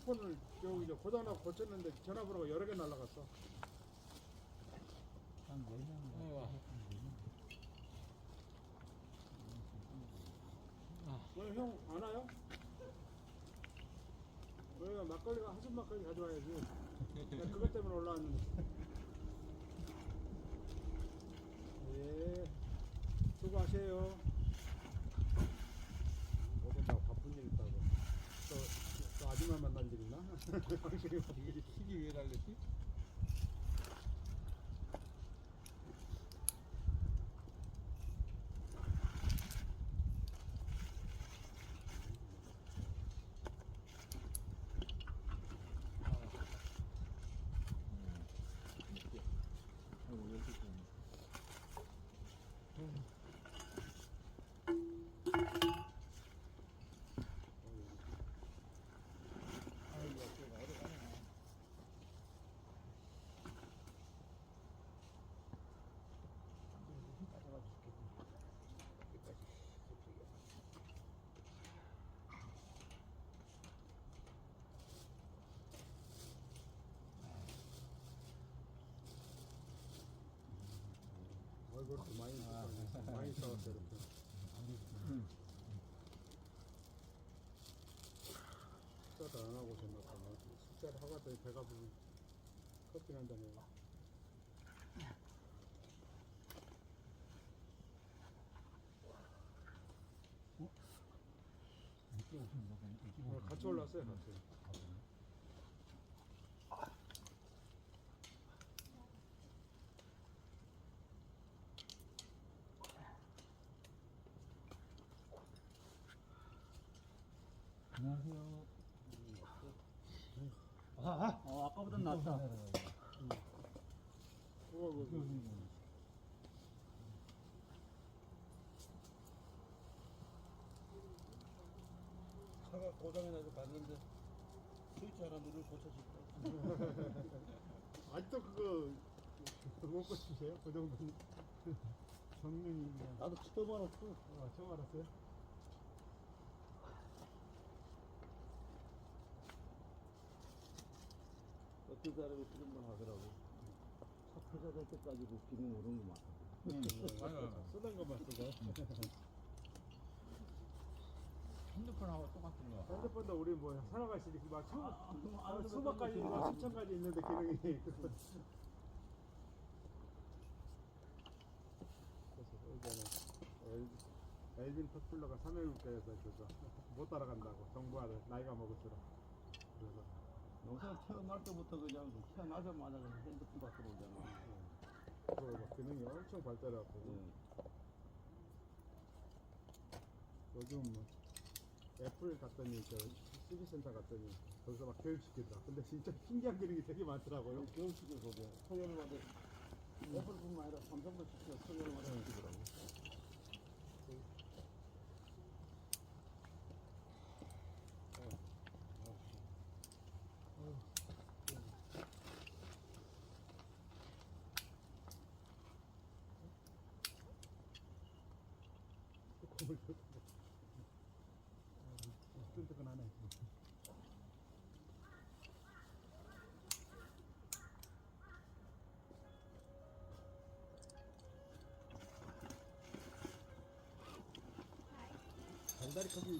핸드폰을 여기 저 고장나고 고쳤는데 전화번호가 여러 개 날라갔어. 한 4명. 왜형 안 와요? 왜 막걸리가 한숨 막걸리 가져와야지. 내가 그것 때문에 올라왔는데. 예. 수고하세요. 못 온다고 바쁜 일 있다고. 또, 또 아줌마 만날 일 있나? 당신 이 바쁜 일이. 킥이 왜 달렸지? 아이고, 여기 좀. 아이고, 어깨가 어디 가냐. 얼굴 도 많이 싸웠어. 많이 싸웠어 이렇게. 식사도 안 하고 생각하 식사를 하고 왔더니 배가 부르 커피 일찍 오늘 같이 올랐어요 같이. 안녕하세요. 아, 어, 아까보다 낫다. 그 차가 고장이 나서 갔는데 스위치 하나 누르면 고쳐질 거야. 아직도 그거 못 고치세요? 그 정도는 그냥. 나도 처음 알았어. 아, 처음 알았어요? 어떤 사람이 그런 말 하더라고. 차 터져갈 때까지 그 기능 오는 거 많아. 쓰던 것만 쓰고. 핸드폰하고 똑같은 거. 핸드폰도 우리 뭐 살아갈 수 있게 막 수, 아, 수백 가지, 뭐 수천 가지 있는데 기능이. 그래서 엘- 엘빈 터플러가 삼해국가에서 그거 못 따라간다고 정부하를 나이가 먹을수록. 그래서 영상 태어날 때부터 그냥 태어나자마자 그냥 핸드폰 밖으로 오잖아. 그거 막 기능이 엄청 발달해갖고 네. 요즘 뭐 애플 갔더니 저 CD 센터 갔더니 거기서 막 교육시키더라. 근데 진짜 신기한 기능이 되게 많더라고요. 교육시켜 거기 토요일마다 애플뿐만 아니라 삼성도 시켜 토요일마다 시키더라고. 끈뜨끈하네. 달달이 커피